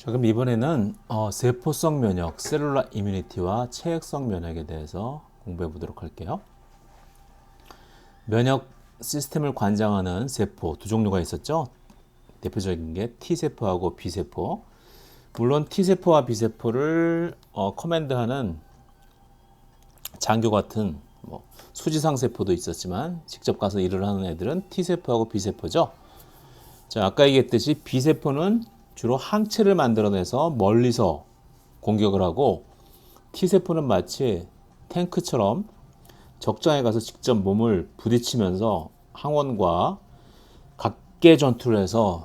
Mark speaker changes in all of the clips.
Speaker 1: 자, 그럼 이번에는 어, 세포성 면역, 셀룰라 이뮤니티와 체액성 면역에 대해서 공부해 보도록 할게요. 면역 시스템을 관장하는 세포 두 종류가 있었죠. 대표적인 게 T세포하고 B세포. 물론 T세포와 B세포를 어, 커맨드하는 장교 같은 뭐 수지상 세포도 있었지만 직접 가서 일을 하는 애들은 T세포하고 B세포죠. 자, 아까 얘기했듯이 B세포는 주로 항체를 만들어내서 멀리서 공격을 하고 T세포는 마치 탱크처럼 적장에 가서 직접 몸을 부딪히면서 항원과 각계 전투를 해서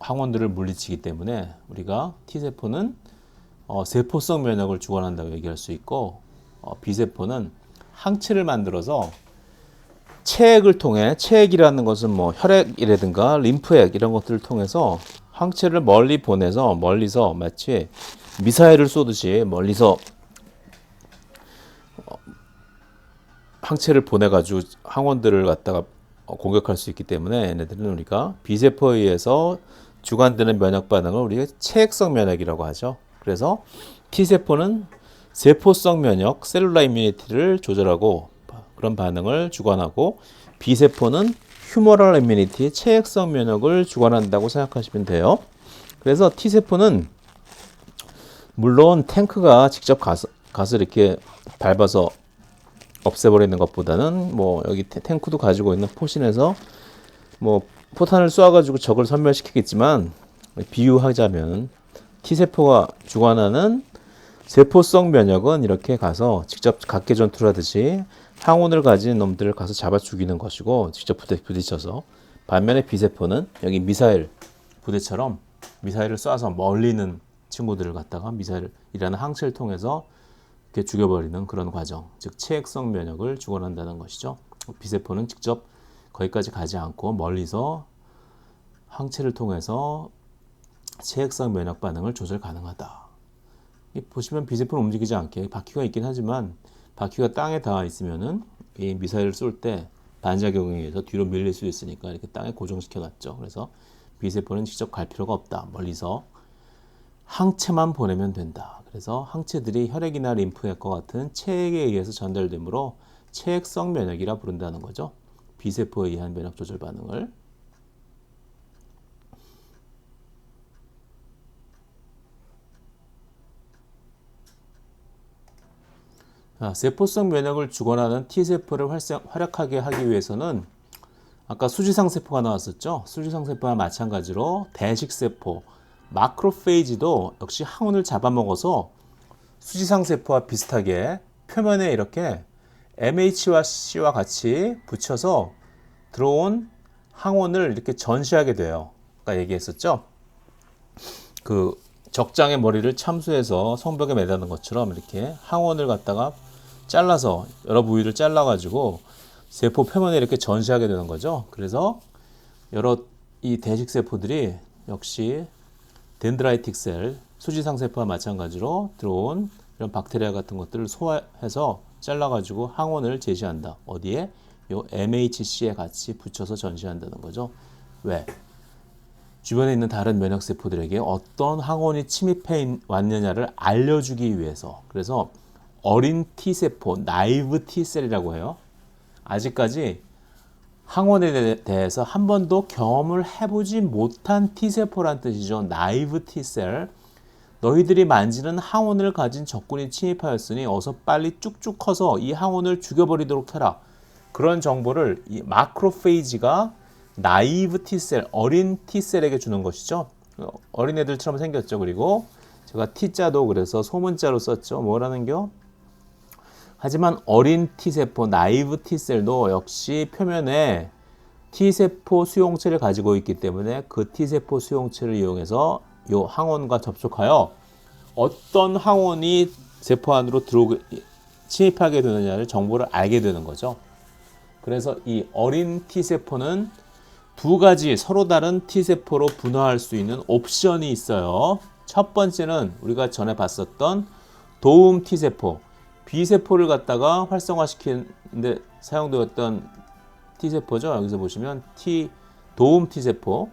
Speaker 1: 항원들을 물리치기 때문에 우리가 T세포는 어, 세포성 면역을 주관한다고 얘기할 수 있고 어, B세포는 항체를 만들어서 체액을 통해 체액이라는 것은 뭐 혈액이라든가 림프액 이런 것들을 통해서 항체를 멀리 보내서 멀리서 마치 미사일을 쏘듯이 멀리서 어, 항체를 보내가지고 항원들을 갖다가 어, 공격할 수 있기 때문에 얘네들은 우리가 비세포에 의해서 주관되는 면역 반응을 우리가 체액성 면역이라고 하죠. 그래서 T세포는 세포성 면역, 셀룰라 이뮤니티를 조절하고 그런 반응을 주관하고 B세포는 휴머럴 이뮤니티, 체액성 면역을 주관한다고 생각하시면 돼요. 그래서 T세포는 물론 탱크가 직접 가서, 가서 이렇게 밟아서 없애버리는 것보다는 뭐 여기 태- 탱크도 가지고 있는 포신에서 뭐 포탄을 쏘아가지고 적을 섬멸시키겠지만 비유하자면 T세포가 주관하는 세포성 면역은 이렇게 가서 직접 각계 전투를 하듯이 항원을 가진 놈들을 가서 잡아 죽이는 것이고 직접 부딪혀서 반면에 B세포는 여기 미사일 부대처럼 미사일을 쏴서 멀리 있는 친구들을 갖다가 미사일이라는 항체를 통해서 이렇게 죽여버리는 그런 과정, 즉 체액성 면역을 주관한다는 것이죠. B세포는 직접 거기까지 가지 않고 멀리서 항체를 통해서 체액성 면역 반응을 조절 가능하다. 이 보시면 B세포는 움직이지 않게 바퀴가 있긴 하지만 바퀴가 땅에 닿아 있으면은 이 미사일을 쏠 때 반작용에 의해서 뒤로 밀릴 수 있으니까 이렇게 땅에 고정시켜 놨죠. 그래서 B세포는 직접 갈 필요가 없다. 멀리서 항체만 보내면 된다. 그래서 항체들이 혈액이나 림프액과 같은 체액에 의해서 전달되므로 체액성 면역이라 부른다는 거죠. B세포에 의한 면역 조절 반응을 세포성 면역을 주관하는 T세포를 활약하게 하기 위해서는 아까 수지상 세포가 나왔었죠. 수지상 세포와 마찬가지로 대식 세포, 마크로페이지도 역시 항원을 잡아먹어서 수지상 세포와 비슷하게 표면에 이렇게 MH와 C와 같이 붙여서 들어온 항원을 이렇게 전시하게 돼요. 아까 얘기했었죠. 그 적장의 머리를 참수해서 성벽에 매다는 것처럼 이렇게 항원을 갖다가 잘라서 여러 부위를 잘라가지고 세포 표면에 이렇게 전시하게 되는 거죠. 그래서 여러 이 대식 세포들이 역시 덴드라이틱 셀, 수지상 세포와 마찬가지로 들어온 이런 박테리아 같은 것들을 소화해서 잘라가지고 항원을 제시한다. 어디에? 요 MHC에 같이 붙여서 전시한다는 거죠. 왜? 주변에 있는 다른 면역 세포들에게 어떤 항원이 침입해 있- 왔느냐를 알려주기 위해서. 그래서 어린 T 세포, 나이브 T 셀이라고 해요. 아직까지 항원에 대- 대해서 한 번도 경험을 해보지 못한 T세포란 뜻이죠. 나이브 T셀. 너희들이 만지는 항원을 가진 적군이 침입하였으니 어서 빨리 쭉쭉 커서 이 항원을 죽여버리도록 해라. 그런 정보를 이 마크로페이지가 나이브 T셀, 어린 T셀에게 주는 것이죠. 어, 어린애들처럼 생겼죠. 그리고 제가 T자도 그래서 소문자로 썼죠. 뭐라는겨? 하지만 어린 T세포, 나이브 T셀도 역시 표면에 T세포 수용체를 가지고 있기 때문에 그 T세포 수용체를 이용해서 이 항원과 접촉하여 어떤 항원이 세포 안으로 들어오게 침입하게 되느냐를 정보를 알게 되는 거죠. 그래서 이 어린 T세포는 두 가지 서로 다른 T세포로 분화할 수 있는 옵션이 있어요. 첫 번째는 우리가 전에 봤었던 도움 T세포, B세포를 갖다가 활성화시키는데 사용되었던 T세포죠. 여기서 보시면 T 도움 T세포,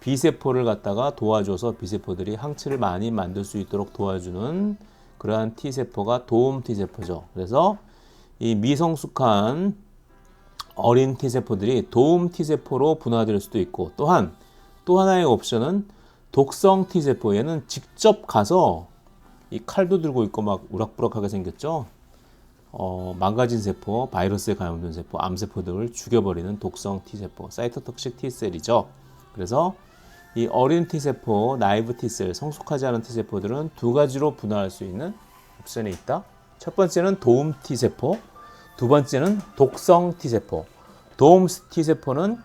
Speaker 1: B세포를 갖다가 도와줘서 B세포들이 항체를 많이 만들 수 있도록 도와주는 그러한 T세포가 도움 T세포죠. 그래서 이 미성숙한 어린 T세포들이 도움 T세포로 분화될 수도 있고 또한 또 하나의 옵션은 독성 T세포 얘는 직접 가서 이 칼도 들고 있고 막 우락부락하게 생겼죠. 어, 망가진 세포, 바이러스에 감염된 세포, 암세포들을 죽여버리는 독성 T세포, 사이토톡식 T셀이죠. 그래서 이 어린 T세포, 나이브 T셀, 성숙하지 않은 T세포들은 두 가지로 분화할 수 있는 옵션이 있다. 첫 번째는 도움 T세포, 두 번째는 독성 T세포. 도움 T세포는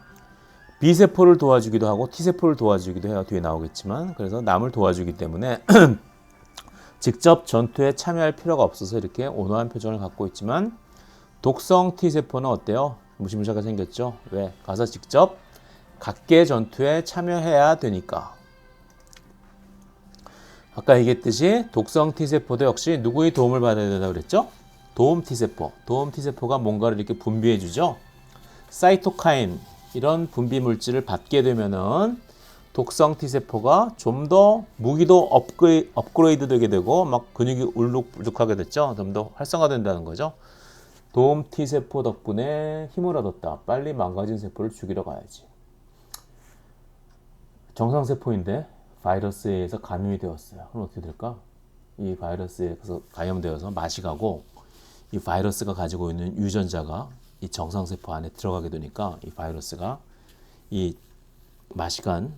Speaker 1: B세포를 도와주기도 하고 T세포를 도와주기도 해요. 뒤에 나오겠지만. 그래서 남을 도와주기 때문에 직접 전투에 참여할 필요가 없어서 이렇게 온화한 표정을 갖고 있지만 독성 T세포는 어때요? 무시무시하게 생겼죠? 왜? 가서 직접 각계 전투에 참여해야 되니까. 아까 얘기했듯이 독성 T세포도 역시 누구의 도움을 받아야 된다고 그랬죠? 도움 T세포. 도움 T세포가 뭔가를 이렇게 분비해 주죠. 사이토카인 이런 분비 물질을 받게 되면은 독성 T세포가 좀 더 무기도 업그레이, 업그레이드 되게 되고 막 근육이 울룩불룩하게 됐죠. 좀 더 활성화된다는 거죠. 도움 T세포 덕분에 힘을 얻었다. 빨리 망가진 세포를 죽이러 가야지. 정상세포인데 바이러스에 의해서 감염이 되었어요. 그럼 어떻게 될까? 이 바이러스에 서 감염되어서 맛이 가고 이 바이러스가 가지고 있는 유전자가 이 정상세포 안에 들어가게 되니까 이 바이러스가 이 맛이 간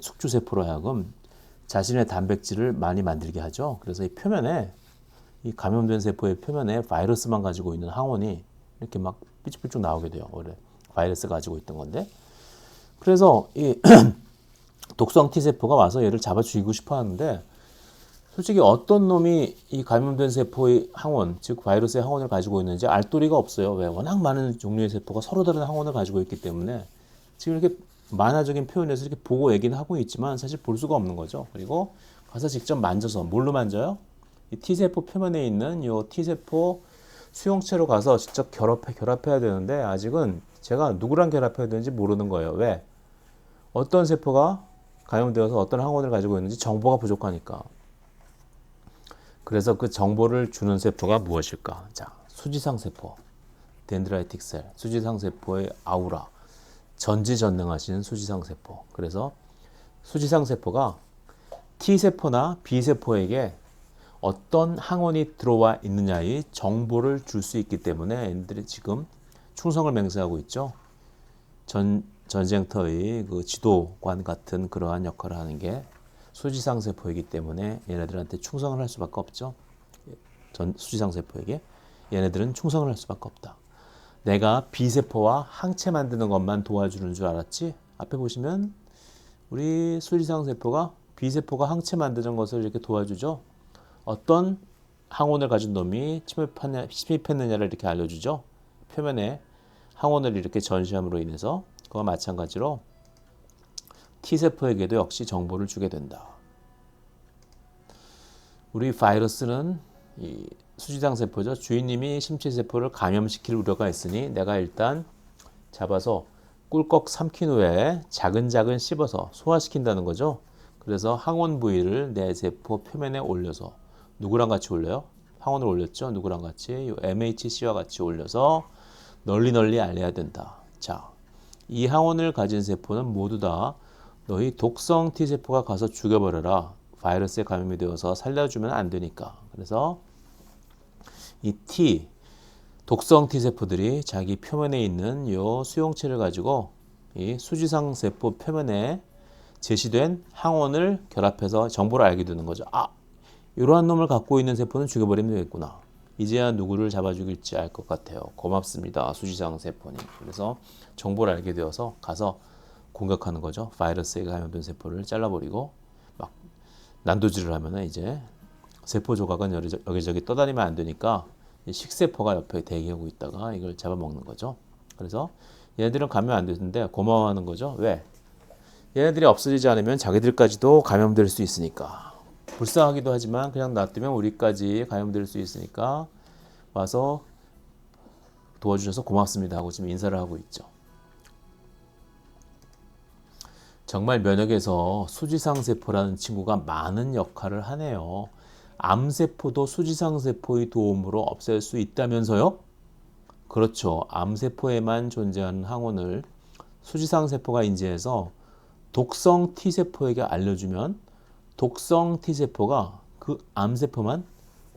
Speaker 1: 숙주세포로 하여금 자신의 단백질을 많이 만들게 하죠. 그래서 이 표면에 이 감염된 세포의 표면에 바이러스만 가지고 있는 항원이 이렇게 막 삐쭉삐쭉 나오게 돼요. 원래 바이러스 가지고 있던 건데. 그래서 이 독성 T세포가 와서 얘를 잡아 죽이고 싶어 하는데 솔직히 어떤 놈이 이 감염된 세포의 항원, 즉 바이러스의 항원을 가지고 있는지 알 도리가 없어요. 왜? 워낙 많은 종류의 세포가 서로 다른 항원을 가지고 있기 때문에 지금 이렇게 만화적인 표현에서 이렇게 보고 얘기는 하고 있지만 사실 볼 수가 없는 거죠. 그리고 가서 직접 만져서 뭘로 만져요? 이 T세포 표면에 있는 이 T세포 수용체로 가서 직접 결합해, 결합해야 되는데 아직은 제가 누구랑 결합해야 되는지 모르는 거예요. 왜? 어떤 세포가 감염되어서 어떤 항원을 가지고 있는지 정보가 부족하니까. 그래서 그 정보를 주는 세포가 무엇일까? 자, 수지상 세포, 덴드라이틱 셀, 수지상 세포의 아우라, 전지전능하신 수지상 세포. 그래서 수지상 세포가 T 세포나 B 세포에게 어떤 항원이 들어와 있느냐의 정보를 줄 수 있기 때문에 얘들이 지금 충성을 맹세하고 있죠. 전 전쟁터의 그 지도관 같은 그러한 역할을 하는 게 수지상 세포이기 때문에 얘네들한테 충성을 할 수밖에 없죠. 전 수지상 세포에게 얘네들은 충성을 할 수밖에 없다. 내가 B세포와 항체 만드는 것만 도와주는 줄 알았지? 앞에 보시면 우리 수지상 세포가 B세포가 항체 만드는 것을 이렇게 도와주죠. 어떤 항원을 가진 놈이 침입하냐, 침입했느냐를 이렇게 알려주죠. 표면에 항원을 이렇게 전시함으로 인해서 그와 마찬가지로 T세포에게도 역시 정보를 주게 된다. 우리 바이러스는 이 수지장 세포죠. 주인님이 심치세포를 감염시킬 우려가 있으니 내가 일단 잡아서 꿀꺽 삼킨 후에 작은작은 씹어서 소화시킨다는 거죠. 그래서 항원 부위를 내 세포 표면에 올려서 누구랑 같이 올려요? 항원을 올렸죠. 누구랑 같이? MHC와 같이 올려서 널리 널리 알려야 된다. 자, 이 항원을 가진 세포는 모두 다 너희 독성 T세포가 가서 죽여버려라. 바이러스에 감염이 되어서 살려주면 안 되니까. 그래서 이 T, 독성 T세포들이 자기 표면에 있는 요 수용체를 가지고 이 수지상 세포 표면에 제시된 항원을 결합해서 정보를 알게 되는 거죠. 아, 이러한 놈을 갖고 있는 세포는 죽여버리면 되겠구나. 이제야 누구를 잡아 죽일지 알 것 같아요. 고맙습니다. 수지상 세포님. 그래서 정보를 알게 되어서 가서 공격하는 거죠. 바이러스에 감염된 세포를 잘라버리고 막 난도질을 하면은 이제 세포 조각은 여기저기 떠다니면 안 되니까 식세포가 옆에 대기하고 있다가 이걸 잡아먹는 거죠. 그래서 얘네들은 감염 안 되는데 고마워하는 거죠. 왜? 얘네들이 없어지지 않으면 자기들까지도 감염될 수 있으니까. 불쌍하기도 하지만 그냥 놔두면 우리까지 감염될 수 있으니까 와서 도와주셔서 고맙습니다 하고 지금 인사를 하고 있죠. 정말 면역에서 수지상 세포라는 친구가 많은 역할을 하네요. 암세포도 수지상 세포의 도움으로 없앨 수 있다면서요? 그렇죠. 암세포에만 존재하는 항원을 수지상 세포가 인지해서 독성 T세포에게 알려주면 독성 T세포가 그 암세포만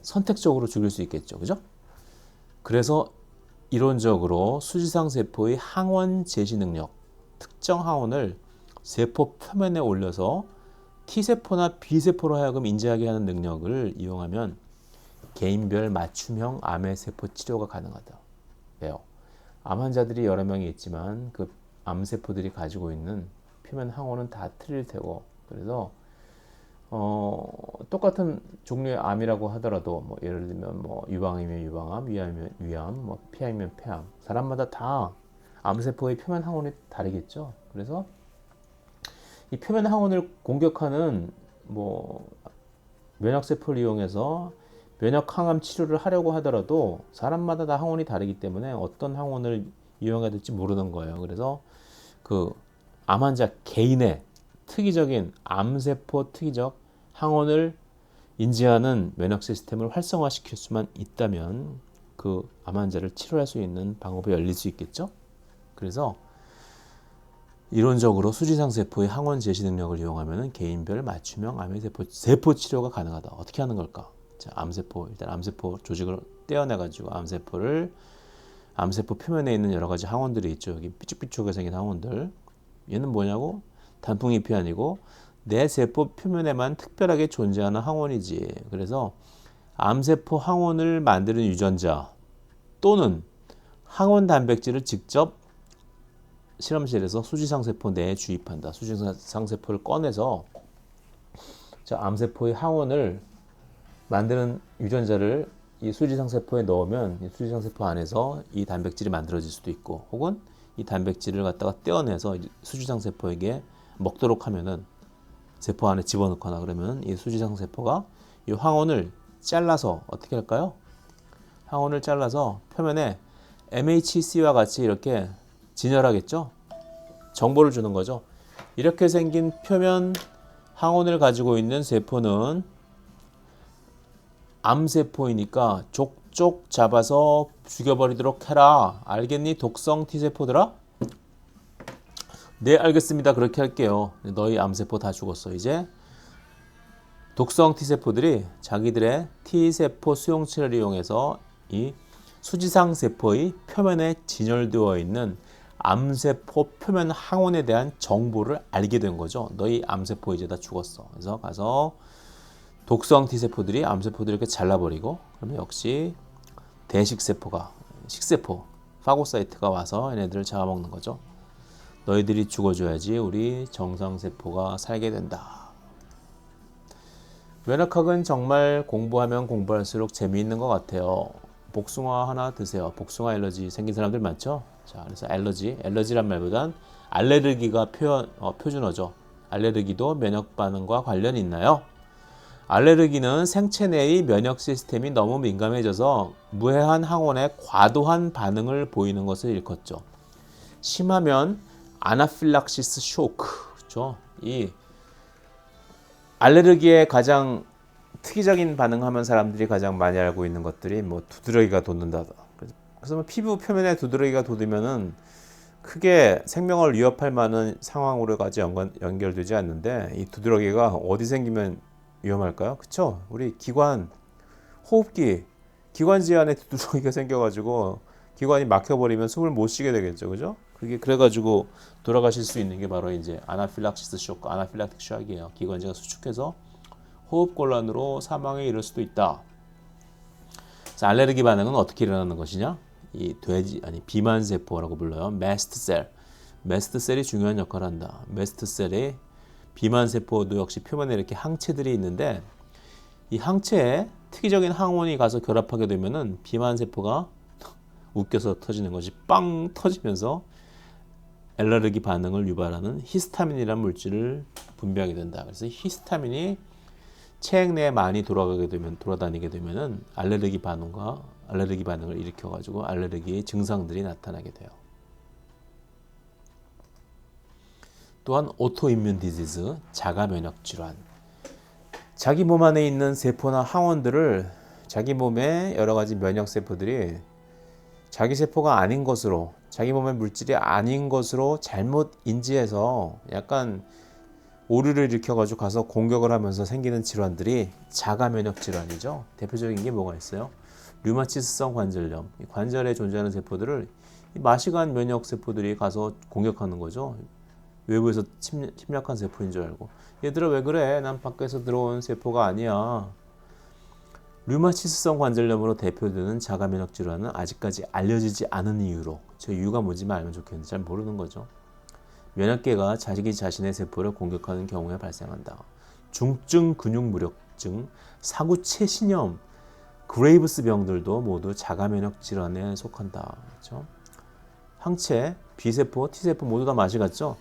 Speaker 1: 선택적으로 죽일 수 있겠죠. 그죠? 그래서 이론적으로 수지상 세포의 항원 제시 능력, 특정 항원을 세포 표면에 올려서 T세포나 B세포로 하여금 인지하게 하는 능력을 이용하면 개인별 맞춤형 암의 세포 치료가 가능하다. 왜요? 암 환자들이 여러 명이 있지만 그 암세포들이 가지고 있는 표면 항원은 다 틀릴 테고 그래서 어, 똑같은 종류의 암이라고 하더라도 뭐 예를 들면 뭐 유방이면 유방암, 위암이면 위암, 뭐 폐암이면 폐암 사람마다 다 암세포의 표면 항원이 다르겠죠. 그래서 이 표면 항원을 공격하는 뭐 면역세포를 이용해서 면역 항암 치료를 하려고 하더라도 사람마다 다 항원이 다르기 때문에 어떤 항원을 이용해야 될지 모르는 거예요. 그래서 그 암 환자 개인의 특이적인 암세포 특이적 항원을 인지하는 면역 시스템을 활성화시킬 수만 있다면 그 암 환자를 치료할 수 있는 방법이 열릴 수 있겠죠. 그래서 이론적으로 수지상 세포의 항원 제시 능력을 이용하면 개인별 맞춤형 암의 세포 세포 치료가 가능하다. 어떻게 하는 걸까? 자, 암세포 일단 암세포 조직을 떼어내 가지고 암세포를 암세포 표면에 있는 여러 가지 항원들이 있죠. 여기 삐죽삐죽하게 생긴 항원들. 얘는 뭐냐고? 단풍잎이 아니고 내 세포 표면에만 특별하게 존재하는 항원이지. 그래서 암세포 항원을 만드는 유전자 또는 항원 단백질을 직접 실험실에서 수지상 세포 내에 주입한다. 수지상 세포를 꺼내서 자, 암세포의 항원을 만드는 유전자를 이 수지상 세포에 넣으면 이 수지상 세포 안에서 이 단백질이 만들어질 수도 있고 혹은 이 단백질을 갖다가 떼어내서 수지상 세포에게 먹도록 하면은 세포 안에 집어넣거나 그러면 이 수지상 세포가 이 항원을 잘라서 어떻게 할까요? 항원을 잘라서 표면에 MHC와 같이 이렇게 진열하겠죠? 정보를 주는 거죠. 이렇게 생긴 표면 항원을 가지고 있는 세포는 암세포이니까 족족 잡아서 죽여버리도록 해라. 알겠니? 독성 T세포들아? 네, 알겠습니다. 그렇게 할게요. 너희 암세포 다 죽었어. 이제 독성 T세포들이 자기들의 T세포 수용체를 이용해서 이 수지상 세포의 표면에 진열되어 있는 암세포 표면 항원에 대한 정보를 알게 된 거죠. 너희 암세포 이제 다 죽었어. 그래서 가서 독성 T세포들이 암세포들을 이렇게 잘라버리고 그러면 역시 대식세포가 식세포 파고사이트가 와서 얘네들을 잡아먹는 거죠. 너희들이 죽어줘야지 우리 정상세포가 살게 된다. 면역학은 정말 공부하면 공부할수록 재미있는 것 같아요. 복숭아 하나 드세요. 복숭아 알러지 생긴 사람들 많죠? 자, 그래서 알러지, 알러지란 말보단 알레르기가 표현, 어, 표준어죠. 알레르기도 면역 반응과 관련이 있나요? 알레르기는 생체 내의 면역 시스템이 너무 민감해져서 무해한 항원에 과도한 반응을 보이는 것을 일컫죠. 심하면 아나필락시스 쇼크, 그렇죠? 이 알레르기에 가장 특이적인 반응하면 사람들이 가장 많이 알고 있는 것들이 뭐 두드러기가 돋는다. 그래서 뭐 피부 표면에 두드러기가 돋으면은 크게 생명을 위협할 만한 상황으로까지 연관, 연결되지 않는데 이 두드러기가 어디 생기면 위험할까요? 그쵸? 우리 기관, 호흡기, 기관지 안에 두드러기가 생겨가지고 기관이 막혀버리면 숨을 못 쉬게 되겠죠. 그죠? 그게 그래가지고 돌아가실 수 있는 게 바로 이제 아나필락시스 쇼크, 아나필락틱 샥이에요. 기관지가 수축해서 호흡곤란으로 사망에 이를 수도 있다. 자, 알레르기 반응은 어떻게 일어나는 것이냐? 이 돼지 아니 비만 세포라고 불러요. 메스트셀. 메스트셀이 중요한 역할을 한다. 메스트셀의 비만 세포도 역시 표면에 이렇게 항체들이 있는데 이 항체에 특이적인 항원이 가서 결합하게 되면은 비만 세포가 웃겨서 터지는 것이 빵 터지면서 알레르기 반응을 유발하는 히스타민이라는 물질을 분비하게 된다. 그래서 히스타민이 체액 내에 많이 돌아가게 되면 돌아다니게 되면은 알레르기 반응과 알레르기 반응을 일으켜 가지고 알레르기의 증상들이 나타나게 돼요. 또한 오토임뮨 디지즈, 자가 면역 질환. 자기 몸 안에 있는 세포나 항원들을 자기 몸의 여러 가지 면역 세포들이 자기 세포가 아닌 것으로 자기 몸의 물질이 아닌 것으로 잘못 인지해서 약간 오류를 일으켜가지고 가서 공격을 하면서 생기는 질환들이 자가 면역 질환이죠. 대표적인 게 뭐가 있어요? 류마티스성 관절염. 이 관절에 존재하는 세포들을 이 마시간 면역 세포들이 가서 공격하는 거죠. 외부에서 침, 침략한 세포인 줄 알고. 얘들아 왜 그래? 난 밖에서 들어온 세포가 아니야. 류마티스성 관절염으로 대표되는 자가 면역 질환은 아직까지 알려지지 않은 이유로 저 이유가 뭔지만 알면 좋겠는데 잘 모르는 거죠. 면역계가 자식이 자신의 세포를 공격하는 경우에 발생한다. 중증 근육 무력증, 사구체 신염, 그레이브스 병들도 모두 자가 면역 질환에 속한다. 그렇죠? 항체, B세포, T세포 모두 다 맛이 같죠?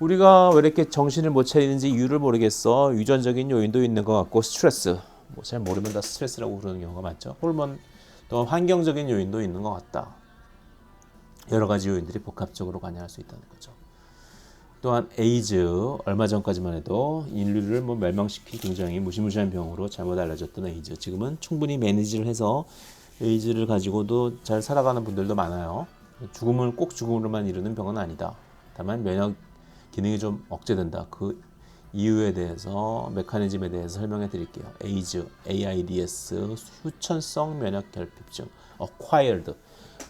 Speaker 1: 우리가 왜 이렇게 정신을 못 차리는지 이유를 모르겠어. 유전적인 요인도 있는 것 같고 스트레스. 뭐 잘 모르면 다 스트레스라고 부르는 경우가 많죠. 호르몬 또 환경적인 요인도 있는 것 같다. 여러 가지 요인들이 복합적으로 관여할 수 있다는 거죠. 또한 에이즈 얼마 전까지만 해도 인류를 뭐 멸망시킬 굉장히 무시무시한 병으로 잘못 알려졌던 에이즈 지금은 충분히 매니지를 해서 에이즈를 가지고도 잘 살아가는 분들도 많아요. 죽음을 꼭 죽음으로만 이르는 병은 아니다. 다만 면역 기능이 좀 억제된다. 그 이유에 대해서 메커니즘에 대해서 설명해 드릴게요. 에이즈, AIDS, 후천성 면역 결핍증, acquired.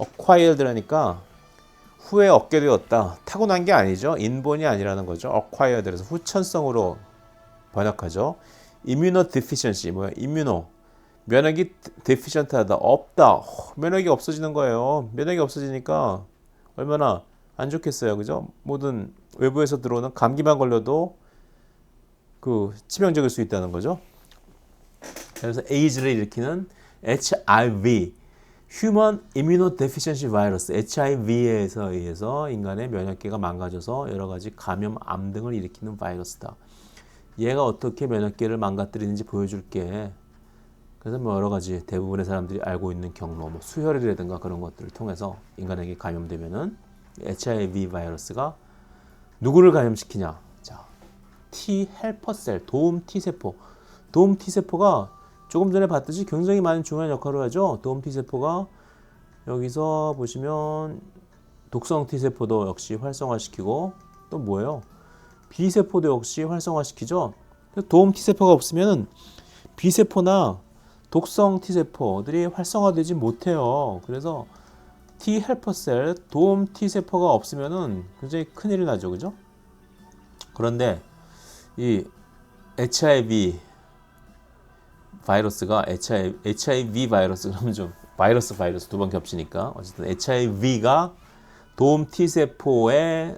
Speaker 1: acquired라니까 후에 얻게 되었다. 타고난 게 아니죠. 인본이 아니라는 거죠. acquired 그래서 후천성으로 번역하죠. immunodeficiency 뭐야? immuno 면역이 deficient하다 없다. 어, 면역이 없어지는 거예요. 면역이 없어지니까 얼마나 안 좋겠어요. 그죠? 모든 외부에서 들어오는 감기만 걸려도 그 치명적일 수 있다는 거죠. 그래서 에이즈를 일으키는 HIV Human Immunodeficiency Virus HIV에서 의해서 인간의 면역계가 망가져서 여러 가지 감염, 암 등을 일으키는 바이러스다. 얘가 어떻게 면역계를 망가뜨리는지 보여줄게. 그래서 뭐 여러 가지 대부분의 사람들이 알고 있는 경로, 뭐 수혈이라든가 그런 것들을 통해서 인간에게 감염되면은 HIV 바이러스가 누구를 감염시키냐? 자, T 헬퍼셀, 도움 T 세포. 도움 T 세포가 조금 전에 봤듯이 굉장히 많은 중요한 역할을 하죠. 도움 T세포가 여기서 보시면 독성 T세포도 역시 활성화시키고 또 뭐예요? B세포도 역시 활성화시키죠. 도움 T세포가 없으면 B세포나 독성 T세포들이 활성화되지 못해요. 그래서 T 헬퍼셀, 도움 T세포가 없으면은 굉장히 큰일이 나죠. 그죠? 그런데 이 HIV 바이러스가 HIV, 바이러스 그러면 좀 바이러스 바이러스 두 번 겹치니까 어쨌든 HIV가 도움 T 세포에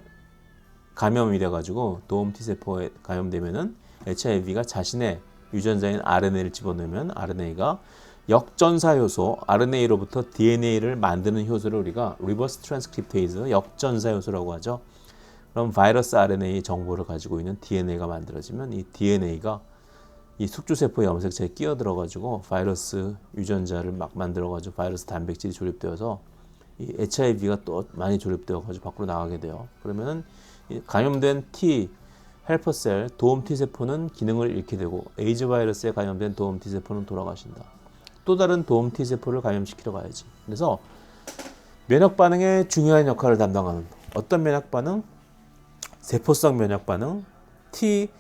Speaker 1: 감염이 돼가지고 도움 T 세포에 감염되면은 HIV가 자신의 유전자인 RNA를 집어넣으면 RNA가 역전사 효소 RNA로부터 DNA를 만드는 효소를 우리가 리버스 트랜스크립테이즈 역전사 효소라고 하죠. 그럼 바이러스 RNA 정보를 가지고 있는 DNA가 만들어지면 이 DNA가 이 숙주세포 염색체에 끼어들어가지고 바이러스 유전자를 막 만들어가지고 바이러스 단백질이 조립되어서 이 HIV가 또 많이 조립되어가지고 밖으로 나가게 돼요. 그러면은 감염된 T 헬퍼셀 도움 T 세포는 기능을 잃게 되고 에이즈 바이러스에 감염된 도움 T 세포는 돌아가신다. 또 다른 도움 T 세포를 감염시키러 가야지. 그래서 면역 반응에 중요한 역할을 담당하는 어떤 면역 반응? 세포성 면역 반응, T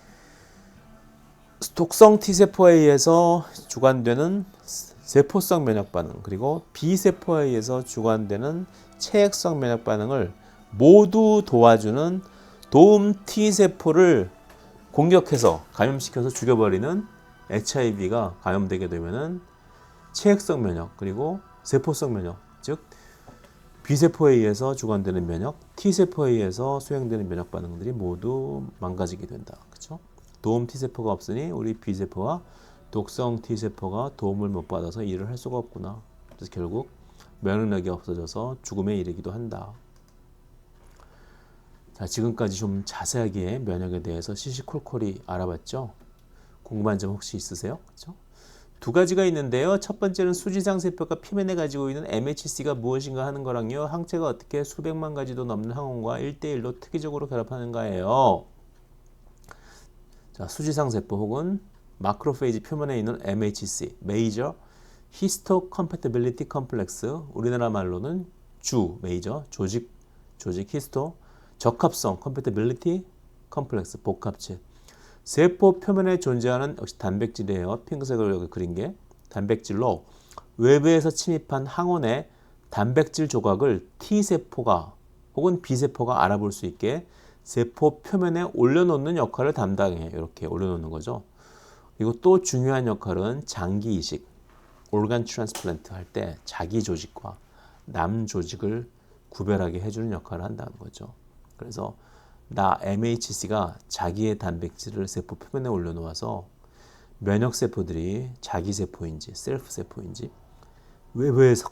Speaker 1: 독성 T세포에 의해서 주관되는 세포성 면역 반응 그리고 B세포에 의해서 주관되는 체액성 면역 반응을 모두 도와주는 도움 T세포를 공격해서 감염시켜서 죽여버리는 HIV가 감염되게 되면은 체액성 면역 그리고 세포성 면역 즉 B세포에 의해서 주관되는 면역, T세포에 의해서 수행되는 면역 반응들이 모두 망가지게 된다. 그렇죠? 도움 T세포가 없으니 우리 B세포와 독성 T세포가 도움을 못 받아서 일을 할 수가 없구나. 그래서 결국 면역력이 없어져서 죽음에 이르기도 한다. 자, 지금까지 좀 자세하게 면역에 대해서 시시콜콜이 알아봤죠? 궁금한 점 혹시 있으세요? 그렇죠? 두 가지가 있는데요. 첫 번째는 수지상 세포가 표면에 가지고 있는 MHC가 무엇인가 하는 거랑요. 항체가 어떻게 수백만 가지도 넘는 항원과 1대1로 특이적으로 결합하는가예요. 자, 수지상 세포 혹은 마크로페이지 표면에 있는 MHC, Major Histocompatibility Complex, 우리나라 말로는 주, 메이저, 조직, 조직 히스토, 적합성, compatibility 컴플렉스, 복합체. 세포 표면에 존재하는 역시 단백질이에요. 핑크색으로 여기 그린 게 단백질로 외부에서 침입한 항원의 단백질 조각을 T세포가 혹은 B세포가 알아볼 수 있게 세포 표면에 올려놓는 역할을 담당해요. 이렇게 올려놓는 거죠. 그리고 또 중요한 역할은 장기 이식, organ transplant 할때 자기 조직과 남 조직을 구별하게 해주는 역할을 한다는 거죠. 그래서 나 MHC가 자기의 단백질을 세포 표면에 올려놓아서 면역 세포들이 자기 세포인지 셀프 세포인지 외부에서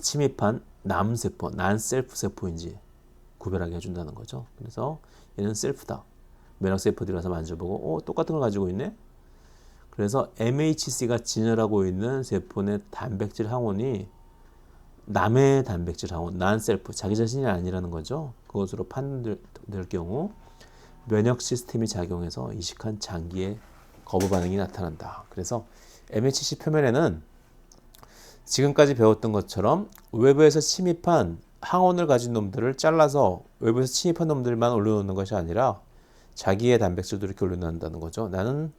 Speaker 1: 침입한 남 세포, 난 셀프 세포인지 구별하게 해준다는 거죠. 그래서 얘는 셀프다. 면역 세포들이 와서 만져보고, 어, 똑같은 걸 가지고 있네? 그래서 MHC가 진열하고 있는 세포의 단백질 항원이 남의 단백질 항원, 난 셀프, 자기 자신이 아니라는 거죠. 그것으로 판단될 경우 면역 시스템이 작용해서 이식한 장기의 거부 반응이 나타난다. 그래서 MHC 표면에는 지금까지 배웠던 것처럼 외부에서 침입한 항원을 가진 놈들을 잘라서 외부에서 침입한 놈들만 올려놓는 것이 아니라 자기의 단백질도 이렇게 올려놓는다는 거죠. 나는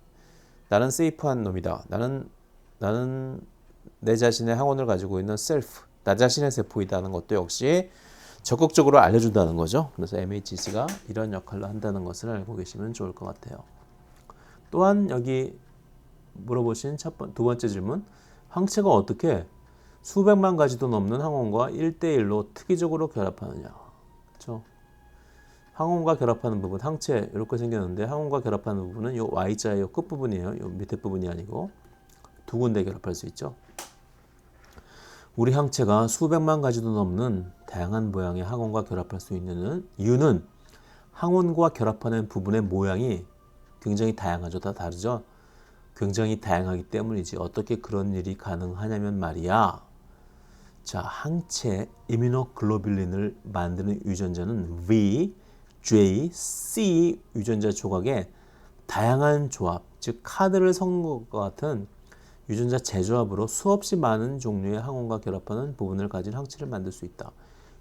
Speaker 1: 나는 세이프한 놈이다. 나는 나는 내 자신의 항원을 가지고 있는 셀프, 나 자신의 세포이다는 것도 역시 적극적으로 알려준다는 거죠. 그래서 MHC가 이런 역할을 한다는 것을 알고 계시면 좋을 것 같아요. 또한 여기 물어보신 첫 번, 두 번째 질문, 항체가 어떻게 수백만 가지도 넘는 항원과 1대1로 특이적으로 결합하느냐. 그렇죠? 항원과 결합하는 부분, 항체 이렇게 생겼는데 항원과 결합하는 부분은 이 Y자의 요 끝부분이에요. 요 밑에 부분이 아니고 두 군데 결합할 수 있죠. 우리 항체가 수백만 가지도 넘는 다양한 모양의 항원과 결합할 수 있는 이유는 항원과 결합하는 부분의 모양이 굉장히 다양하죠. 다 다르죠. 굉장히 다양하기 때문이지 어떻게 그런 일이 가능하냐면 말이야. 자, 항체 이뮤노글로뷸린을 만드는 유전자는 V, J, C 유전자 조각의 다양한 조합, 즉 카드를 섞는 것과 같은 유전자 재조합으로 수없이 많은 종류의 항원과 결합하는 부분을 가진 항체를 만들 수 있다.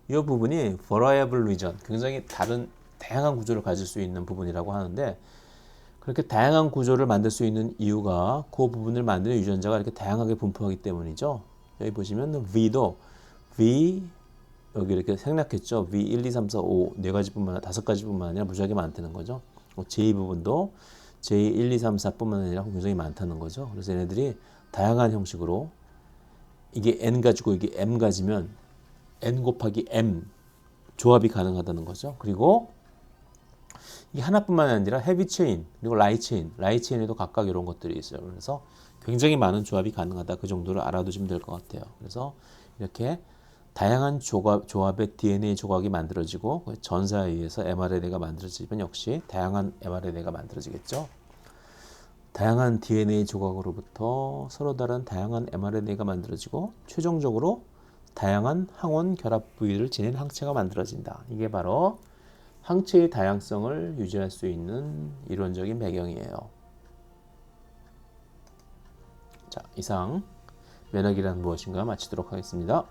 Speaker 1: 이 부분이 variable region, 굉장히 다른 다양한 구조를 가질 수 있는 부분이라고 하는데 그렇게 다양한 구조를 만들 수 있는 이유가 그 부분을 만드는 유전자가 이렇게 다양하게 분포하기 때문이죠. 여기 보시면 V도 V 여기 이렇게 생략했죠. V 1, 2, 3, 4, 5 네 가지뿐만 다섯 가지뿐만 아니라 무지하게 많다는 거죠. J 부분도 J 1, 2, 3, 4뿐만 아니라 굉장히 많다는 거죠. 그래서 얘네들이 다양한 형식으로 이게 n 가지고 이게 m 가지면 n 곱하기 m 조합이 가능하다는 거죠. 그리고 이게 하나뿐만 아니라 헤비 체인 그리고 라이 체인, 라이 체인에도 각각 이런 것들이 있어요. 그래서 굉장히 많은 조합이 가능하다. 그 정도를 알아두시면 될 것 같아요. 그래서 이렇게 다양한 조합, 조합의 DNA 조각이 만들어지고 그 전사에 의해서 mRNA가 만들어지면 역시 다양한 mRNA가 만들어지겠죠. 다양한 DNA 조각으로부터 서로 다른 다양한 mRNA가 만들어지고 최종적으로 다양한 항원 결합 부위를 지닌 항체가 만들어진다. 이게 바로 항체의 다양성을 유지할 수 있는 이론적인 배경이에요. 자, 이상 면역이란 무엇인가 마치도록 하겠습니다.